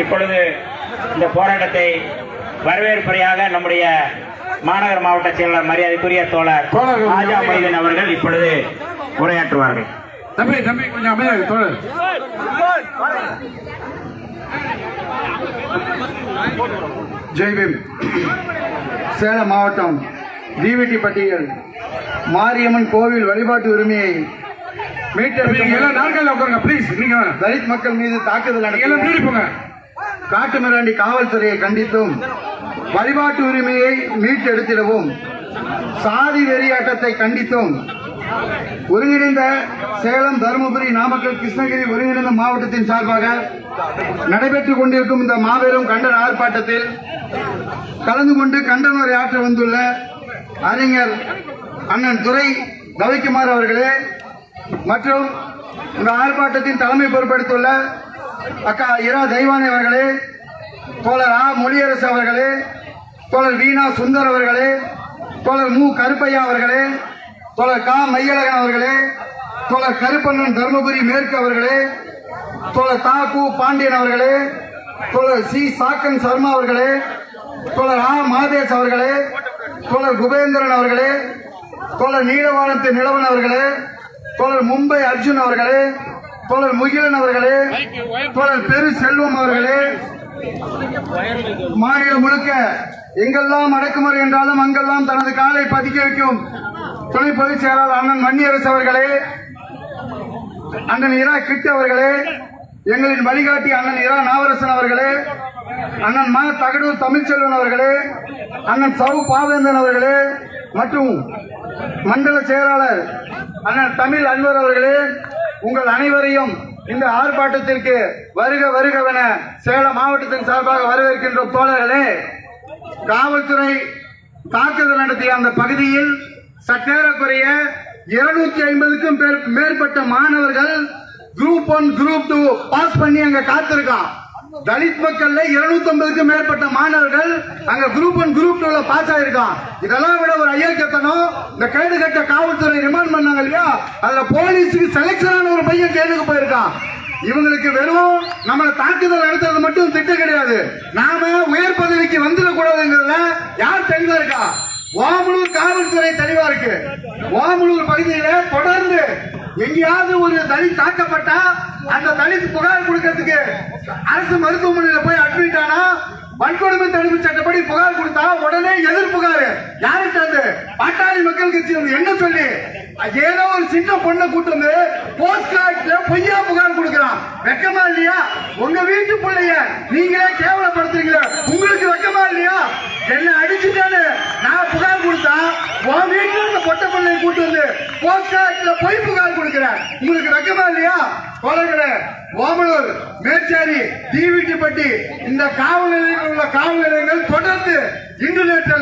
இப்பொழுது இந்த போராட்டத்தை வரவேற்புரையாக நம்முடைய மாநகர் மாவட்ட செயலாளர் மரியாதைக்குரிய தோழர் ராஜா மைதன் அவர்கள் இப்பொழுது உரையாற்றுவார்கள். தம்பி தம்பி கொஞ்சம் அமைதியாக தோழர். ஜெய்பீம் சேலம் மாவட்டம் டிவிடிப்பட்டியில் மாரியம்மன் கோவில் வழிபாட்டு உரிமையை மீட்டெடுக்க நாற்காலியில் உட்காருங்க ப்ளீஸ் நீங்க. தலித் மக்கள் மீது தாக்குதல் முன்னாடி போங்க. காட்டுமிராண்டி காவல்துறையை கண்டித்தும் வழிபாட்டு உரிமையை மீட்டெடுத்திடவும் சாதி வெறியாட்டத்தை கண்டித்தும் ஒருங்கிணைந்த சேலம் தருமபுரி நாமக்கல் கிருஷ்ணகிரி ஒருங்கிணைந்த மாவட்டத்தின் சார்பாக நடைபெற்றுக் கொண்டிருக்கும் இந்த மாபெரும் கண்டன ஆர்ப்பாட்டத்தில் கலந்து கொண்டு கண்டன உரை ஆற்ற வந்துள்ள அறிஞர் அண்ணன் துரை தவிக்குமார் அவர்களே மற்றும் இந்த ஆர்ப்பாட்டத்தின் தலைமை பொறுப்பெடுத்துள்ள அக்கா இரா தெய்வானி அவர்களே தோழர் ஆ மொழியரசு அவர்களே தோழர் வீணா சுந்தர் அவர்களே தோழர் மு கருப்பையா அவர்களே தோழர் கா மையழகன் அவர்களே தோழர் கருப்பண்ணன் தருமபுரி மேற்கு அவர்களே தோழர் தா கு பாண்டியன் அவர்களே தோழர் சி சாக்கன் சர்மா அவர்களே தோழர் ஆ மாதேஷ் அவர்களே தோழர் குபேந்திரன் அவர்களே தோழர் நீலவானத்து நிலவன் அவர்களே தோழர் மும்பை அர்ஜுன் அவர்களே தோழர் முகிலன் அவர்களே தோழர் பெரு செல்வம் அவர்களே மாநிலம் முழுக்க எங்கெல்லாம் அடக்குமுறை என்றாலும் அங்கெல்லாம் தனது காலை பதிக்க வைக்கும் துணை பொதுச் செயலாளர் அண்ணன் மன்னியரசு அவர்களே அண்ணன் இரா கிட்டு அவர்களே எங்களின் வழிகாட்டி அண்ணன் இரா நாவரசன் அவர்களே அண்ணன் மா. தகடூர் தமிழ்ச்செல்வன் அவர்களே அண்ணன் சவு பாவேந்தன் அவர்களே மற்றும் மண்டல செயலாளர் அண்ணன் தமிழ் அன்வர் அவர்களே உங்கள் அனைவரையும் இந்த ஆர்ப்பாட்டத்திற்கு வருக வருகவென சேலம் மாவட்டத்தின் சார்பாக வரவேற்கின்ற தோழர்களே. காவல்துறை தாக்குதல் நடத்திய அந்த பகுதியில் சற்றேறக்குறைய இருநூத்தி ஐம்பதுக்கும் மேற்பட்ட மாணவர்கள் group one group two pass பண்ணி அங்க காத்திருக்கான் தலித் மக்கள்ல இருநூத்தி ஐம்பதுக்கும் மேற்பட்ட மாணவர்கள் அங்க குரூப் ஒன் குரூப் டூல பாஸ் ஆயிருக்கான். இதெல்லாம் விட ஒரு ஐயா கேட்கணும். இந்த கேடு கட்ட காவல்துறை ரிமாண்ட் பண்ணாங்க இல்லையா? அதுல போலீஸுக்கு செலக்ஷன் ஆன ஒரு பையன் கேடுக்கு போயிருக்கான். இவங்களுக்கு வெறும் நம்மளை தாக்குதல் நடத்துறது மட்டும் திட்டம் கிடையாது. நாம உயர் பதவிக்கு வந்துடக்கூடாதுங்கிறதுல யார் தெளிவா இருக்கா? ஓமலூர் காவல்துறை தெளிவா இருக்கு. ஓமலூர் பகுதியில தொடர்ந்து எங்கேயாவது ஒரு தனி தாக்கப்பட்டா அந்த தலித் புகார் கொடுக்கறதுக்கு அரசு மருத்துவமனையில போய் அட்மிட் ஆனா வன்கொடுமை தடுப்பு சட்டப்படி புகார் கொடுத்தா உடனே எதிர் புகார். யார்கிட்ட இருந்து பாட்டாளி மக்கள் கட்சி வந்து என்ன சொல்லி? ஏதோ ஒரு சின்ன பொண்ணை கூட்டு வந்து போஸ்ட் கார்ட்ல பொய்யா புகார் கொடுக்கிறான். வெக்கமா இல்லையா? உங்க வீட்டு பிள்ளைய நீங்களே கேவலப்படுத்துறீங்களே. உங்களுக்கு வெக்கமா இல்லையா? என்ன அடிச்சுட்டானு நான் புகார் கொடுத்தா உன் வீட்டுல இருந்த பொட்டை பிள்ளைய கூட்டு வந்து போஸ்ட் கார்ட்ல பொய் புகார் உங்களுக்கு வெக்கமா இல்லையா? தோழர்களே ஓமலூர் மேச்சேரி தீவிட்டிப்பட்டி இந்த காவல் நிலையங்கள் உள்ள காவல் நிலையங்கள் தொடர்ந்து இன்று நேற்று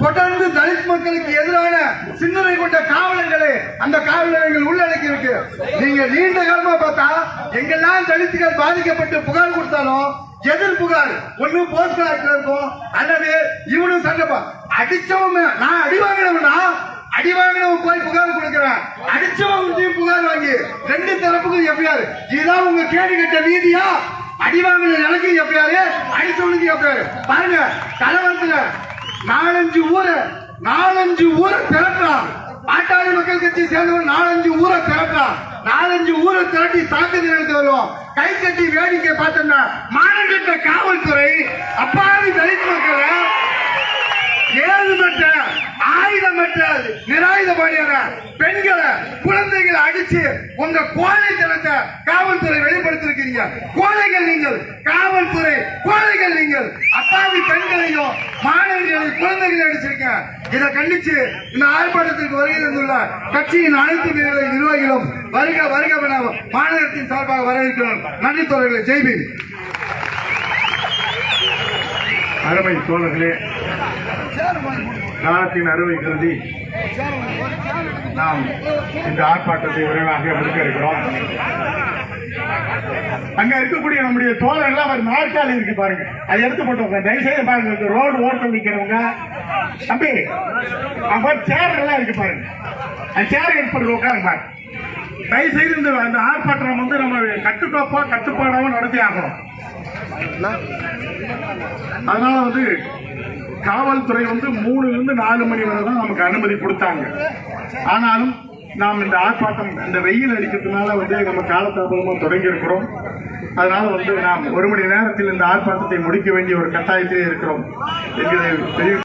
தொடர்ந்து தலித் மக்களுக்கு எதிரான சிந்தனை கொண்ட காவலர்களை அந்த காவல் நிலையங்கள் உள்ளடக்கி இருக்கு நீங்க நீண்ட காலமா பார்த்தா எங்கெல்லாம் தலித்துகள் பாதிக்கப்பட்டு புகார் கொடுத்தாலும் எதிர் புகார் ஒண்ணு போஸ்ட் கார்ட்ல இருக்கும் அல்லது இவனும் சண்டை அடிச்சவன் நான் அடி வாங்கினவனா? அடி வாங்கினவன் போய் புகார் கொடுக்கிறான். அடிச்சவங்களையும் புகார் வாங்கி ரெண்டு தரப்புக்கும் எப்படியாரு இதுதான் உங்க கேடு கட்ட நீதியா? அடி வாங்கின நிலைக்கு எப்படியாரு அடிச்சவனுக்கு எப்படியாரு பாருங்க கலவரத்துல நாலஞ்சு ஊரை நாலஞ்சு ஊரை திரட்டுறான். பாட்டாளி மக்கள் கட்சி சேர்ந்தவன் நாலஞ்சு ஊரை திரட்டுறான். நாலஞ்சு ஊரை திரட்டி தாக்குதல் எடுத்து வருவோம் கை கட்டி வேடிக்கை பார்த்தோம்னா மாநகர காவல்துறை அப்பாவி தலித் மக்களை ஏழுமற்ற ஆயுதமற்ற நிராயுதபாணியான பெண்களை குழந்தைகளை அடிச்சு உங்க கோழைத்தனத்தை காவல்துறை வெளிப்படுத்திருக்கீங்க. கோழைகள் நீங்கள் காவல்துறை கோழைகள் நீங்கள். அப்பாவி பெண்களையும் மாணவர்களையும் குழந்தைகளை அடிச்சிருக்க. இதை கண்டிச்சு இந்த ஆர்ப்பாட்டத்திற்கு வருகை தந்துள்ள கட்சியின் அனைத்து நிர்வாகிகளும் வருக வருக மாநிலத்தின் சார்பாக வரவேற்கிறோம். நன்றி தோழர்களை. ஜெய்பி அருமை தோழர்களே. காலத்தின் அருமை கருதி நாம் இந்த ஆர்ப்பாட்டத்தை விரைவாக முடிக்க இருக்கிறோம் அங்க இருக்கக்கூடிய நம்முடைய தோழர்கள் அவர் நாற்காலி இருக்கு பாருங்க. அதை எடுத்து போட்டு தயவுசெய்து பாருங்க ரோடு ஓரத்தில் நிக்கிறவங்க. தம்பி அவர் சேர் எல்லாம் இருக்கு பாருங்க. அந்த சேர் எடுத்து உட்காருங்க பாருங்க. தயவுசெய்து இந்த அந்த ஆர்ப்பாட்டம் வந்து நம்ம கட்டுக்கோப்பா கட்டுப்பாடாவும் நடத்தி ஆகணும். அதனால வந்து காவல்துறை வந்து மூணுல இருந்து நாலு மணி வரை தான் நமக்கு அனுமதி கொடுத்தாங்க. ஆனாலும் நாம் இந்த ஆர்ப்பாட்டம் இந்த வெயில் அடிக்கிறதுனால வந்து நம்ம காலதாமதமா தொடங்கி இருக்கிறோம் அதனால வந்து நாம் ஒரு மணி நேரத்தில் இந்த ஆர்ப்பாட்டத்தை முடிக்க வேண்டிய ஒரு கட்டாயத்திலே இருக்கிறோம். என்கிறதை தெரிவி